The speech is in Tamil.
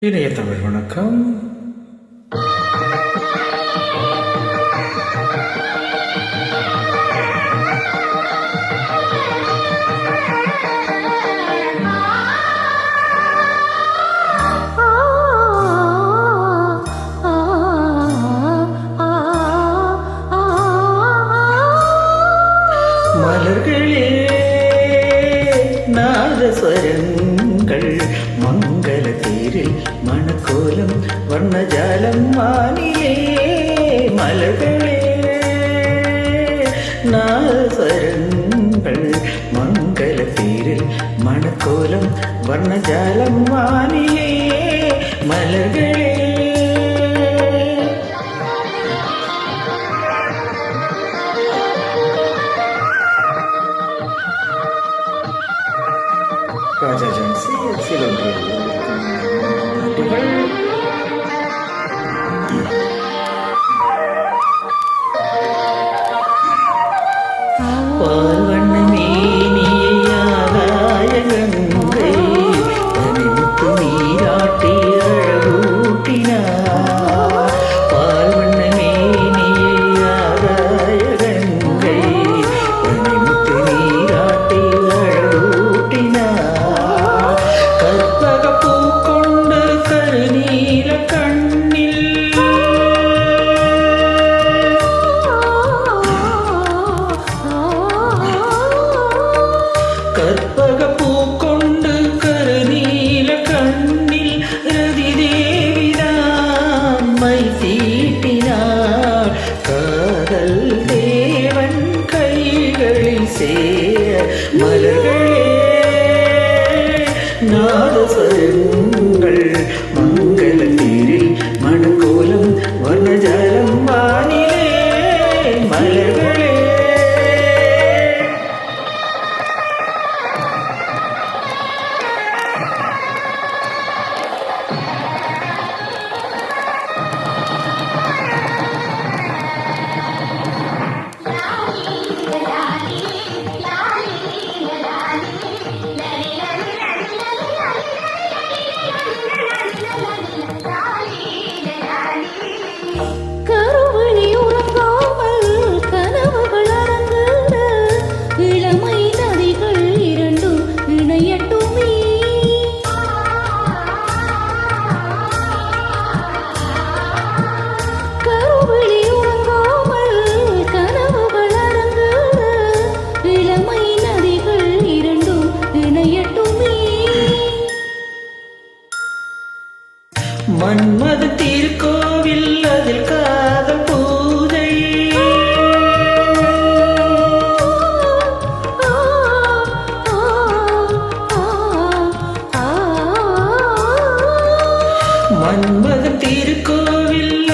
இணைய தமிழ் வணக்கம். மலர்களே நாதஸ்வரன். மங்கள தேரில் மணக்கோலம் வர்ணஜாலம் மானிலே மலர்களே நாதஸ்வரங்கள் மங்கள தேரில் மணக்கோலம் வர்ணஜாலம் 确认没有，我也。நாதஸ்வரங்கள் மங்கள தீரில் மணக்கோலம் வர்ணஜலம் மன்மத திருக்கோவில் அதில் காதல் பூஜை. மன்மத திருக்கோவில்